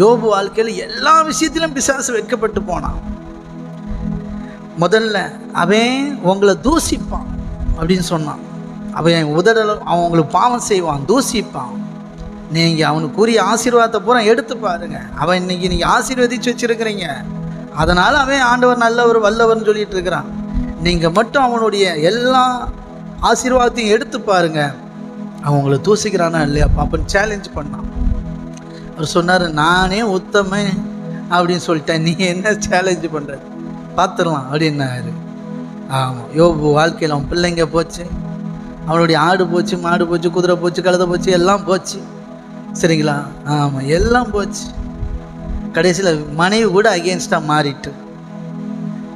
யோபு வாழ்க்கையில் எல்லா விஷயத்திலும் பிசாசு வைக்கப்பட்டு போனான். முதல்ல அவன் உங்களை தூசிப்பான் அப்படின்னு சொன்னான். அவன் உதடல அவன் உங்களுக்கு பாவம் செய்வான் தூசிப்பான். நீங்கள் அவனுக்கு கூறிய ஆசீர்வாதத்தை பூரா எடுத்து பாருங்க. அவன் இன்னைக்கு நீங்கள் ஆசீர்வதிச்சு வச்சிருக்கிறீங்க. அதனால் அவன் ஆண்டவர் நல்லவர் வல்லவர்னு சொல்லிட்டு இருக்கிறான். நீங்கள் மட்டும் அவனுடைய எல்லா ஆசீர்வாதத்தையும் எடுத்து பாருங்க. அவன் உங்களை தூசிக்கிறானா இல்லையா பாப்பன் சேலஞ்ச் பண்ணான். அவர் சொன்னார் நானே உத்தமன் அப்படின்னு சொல்லிட்டேன். நீ என்ன சேலஞ்ச் பண்ணுற பார்த்துடலாம் அப்படின்னாரு. ஆமாம் யோபு வாழ்க்கையில் அவன் பிள்ளைங்க போச்சு. அவனுடைய ஆடு போச்சு மாடு போச்சு குதிரை போச்சு கழுதை போச்சு எல்லாம் போச்சு. சரிங்களா? ஆமாம் எல்லாம் போச்சு. கடைசியில் மனைவி கூட அகேன்ஸ்டாக மாறிட்டு.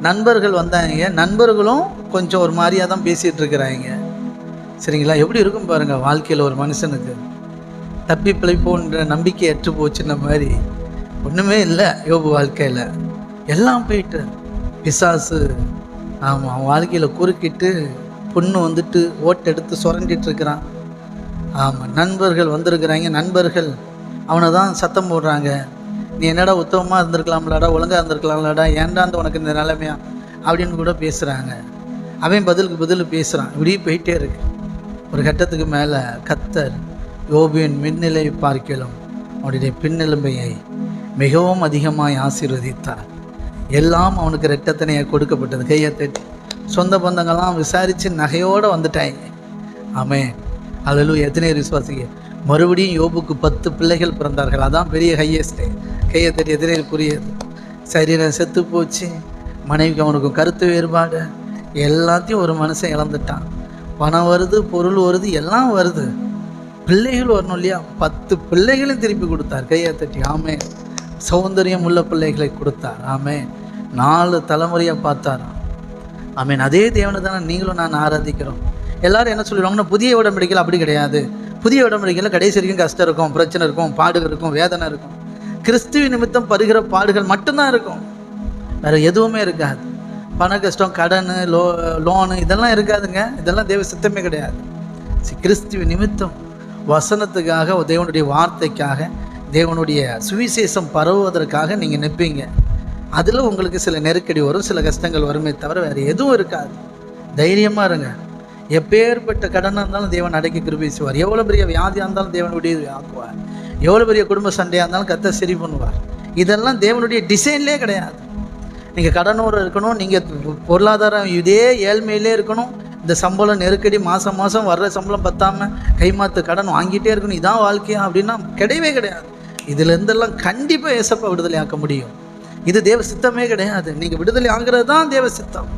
நண்பர்கள் வந்தாங்க. நண்பர்களும் கொஞ்சம் ஒரு மாதிரியாக தான் பேசிகிட்டு இருக்கிறாங்க. சரிங்களா? எப்படி இருக்கும் பாருங்கள் வாழ்க்கையில் ஒரு மனுஷனுக்கு. தப்பி பிழைப்போன்ற நம்பிக்கை அற்று போச்சுன்ன மாதிரி ஒன்றுமே இல்லை யோபு வாழ்க்கையில். எல்லாம் போயிட்டு பிசாசு ஆமாம் அவன் வாழ்க்கையில் குறுக்கிட்டு பொண்ணு வந்துட்டு ஓட்டெடுத்து சுரண்டிட்டு இருக்கிறான். ஆமாம் நண்பர்கள் வந்திருக்கிறாங்க. நண்பர்கள் அவனை தான் சத்தம் போடுறாங்க. நீ என்னடா உத்தமமாக இருந்திருக்கலாம்லடா ஒழுங்காக இருந்திருக்கலாம்லடா ஏன்டா அந்த உனக்கு இந்த நிலைமையா அப்படின்னு கூட பேசுகிறாங்க அவன் பதிலுக்கு பதில் பேசுகிறான் இப்படியே போயிட்டே இருக்கு. ஒரு கட்டத்துக்கு மேலே கத்தர் யோபுவின் மின்னிலை பார்க்கலும் அவனுடைய பின்னெலும்பையை மிகவும் அதிகமாய் ஆசீர்வதித்தார். எல்லாம் அவனுக்கு ரெட்டத்தனையாக கொடுக்கப்பட்டது. கையை தட்டி சொந்த பந்தங்கள்லாம் விசாரித்து நகையோடு வந்துட்டாங்க ஆமே அதில் எத்தனை விசுவாசிங்க? மறுபடியும் யோபுக்கு பத்து பிள்ளைகள் பிறந்தார்கள். அதான் பெரிய ஹையஸ்டே கையை தட்டி எத்தனை புரியுது? சரீரம் செத்து போச்சு. மனைவிக்கு அவனுக்கு கருத்து வேறுபாடு. எல்லாத்தையும் ஒரு மனுஷன் இழந்துட்டான். பணம் வருது பொருள் வருது எல்லாம் வருது. பிள்ளைகள் வரணும் இல்லையா? பத்து பிள்ளைகளையும் திருப்பி கொடுத்தார். கையை தட்டி ஆமே சௌந்தரியம் உள்ள பிள்ளைகளை கொடுத்தார். ஆமே நாலு தலைமுறையாக பார்த்தார் ஆமீன். அதே தேவனை தானே நீங்களும் நான் ஆராதிக்கிறோம். எல்லாரும் என்ன சொல்லிடுவாங்கன்னா புதிய உடம்படிக்கையில் அப்படி கிடையாது. புதிய உடம்படிக்கையில் கடைசி வரைக்கும் கஷ்டம் இருக்கும் பிரச்சனை இருக்கும் பாடுகள் இருக்கும் வேதனை இருக்கும். கிறிஸ்துவ நிமித்தம் பருகிற பாடுகள் மட்டும்தான் இருக்கும். வேற எதுவுமே இருக்காது. பண கஷ்டம் கடன் லோ லோனு இதெல்லாம் இருக்காதுங்க. இதெல்லாம் தேவ சித்தமே கிடையாது. கிறிஸ்துவ நிமித்தம் வசனத்துக்காக தேவனுடைய வார்த்தைக்காக தேவனுடைய சுவிசேஷம் பரவுவதற்காக நீங்கள் நிற்பீங்க அதில் உங்களுக்கு சில நெருக்கடி வரும் சில கஷ்டங்கள் வருமே தவிர வேறு எதுவும் இருக்காது. தைரியமாக இருங்க. எப்பேற்பட்ட கடனாக இருந்தாலும் தேவன் அடக்கி கிருபை எவ்வளோ பெரிய வியாதியாக இருந்தாலும் தேவனுடைய ஆக்குவார். எவ்வளோ பெரிய குடும்ப சண்டையாக இருந்தாலும் கத்த சரி பண்ணுவார். இதெல்லாம் தேவனுடைய டிசைன்லேயே கிடையாது. நீங்கள் கடனோடு இருக்கணும் நீங்கள் பொருளாதாரம் இதே ஏழ்மையிலே இருக்கணும். இந்த சம்பளம் நெருக்கடி மாதம் மாதம் வர்ற சம்பளம் பத்தாமல் கைமாத்து கடன் வாங்கிட்டே இருக்கணும். இதான் வாழ்க்கையா அப்படின்னா கிடையவே கிடையாது. இதுலேருந்தெல்லாம் கண்டிப்பாக ஏசப்பா விடுதலை ஆக்க முடியும். இது தேவ சித்தமே கிடையாது. நீங்கள் விடுதலை ஆகிறது தான் தேவ சித்தம்.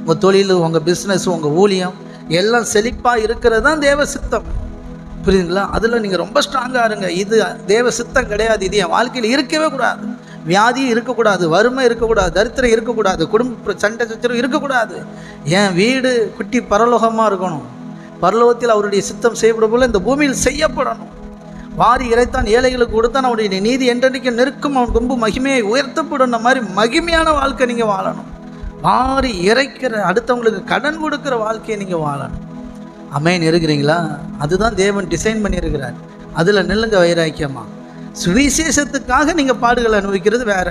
உங்கள் தொழில் உங்கள் பிஸ்னஸ் உங்கள் ஊழியம் எல்லாம் செழிப்பாக இருக்கிறது தான் தேவ சித்தம். புரியுதுங்களா? அதில் நீங்கள் ரொம்ப ஸ்ட்ராங்காக இருங்க. இது தேவ சித்தம் கிடையாது. இது என் வாழ்க்கையில் இருக்கவே கூடாது. வியாதி இருக்கக்கூடாது வறுமை இருக்கக்கூடாது தரித்திரம் இருக்கக்கூடாது குடும்ப சண்டை சச்சரவு இருக்கக்கூடாது. என் வீடு குட்டி பரலோகமாக இருக்கணும்? பரலோகத்தில் அவருடைய சித்தம் செய்யப்படும் போல இந்த பூமியில் செய்யப்படணும். வாரி இறைத்தான் ஏழைகளுக்கு கொடுத்தான் அவருடைய நீதி என்றென்றைக்கும் நிற்கும். அவன் ரொம்ப மகிமையை உயர்த்தப்படும் மாதிரி மகிமையான வாழ்க்கை நீங்கள் வாழணும். வாரி இறைக்கிற அடுத்தவங்களுக்கு கடன் கொடுக்குற வாழ்க்கையை நீங்கள் வாழணும். அமையன் இருக்கிறீங்களா? அதுதான் தேவன் டிசைன் பண்ணியிருக்கிறார். அதில் நெல்லுங்க வைராக்கியமாக சுவிசேஷத்துக்காக நீங்கள் பாடுகளை அனுபவிக்கிறது வேற.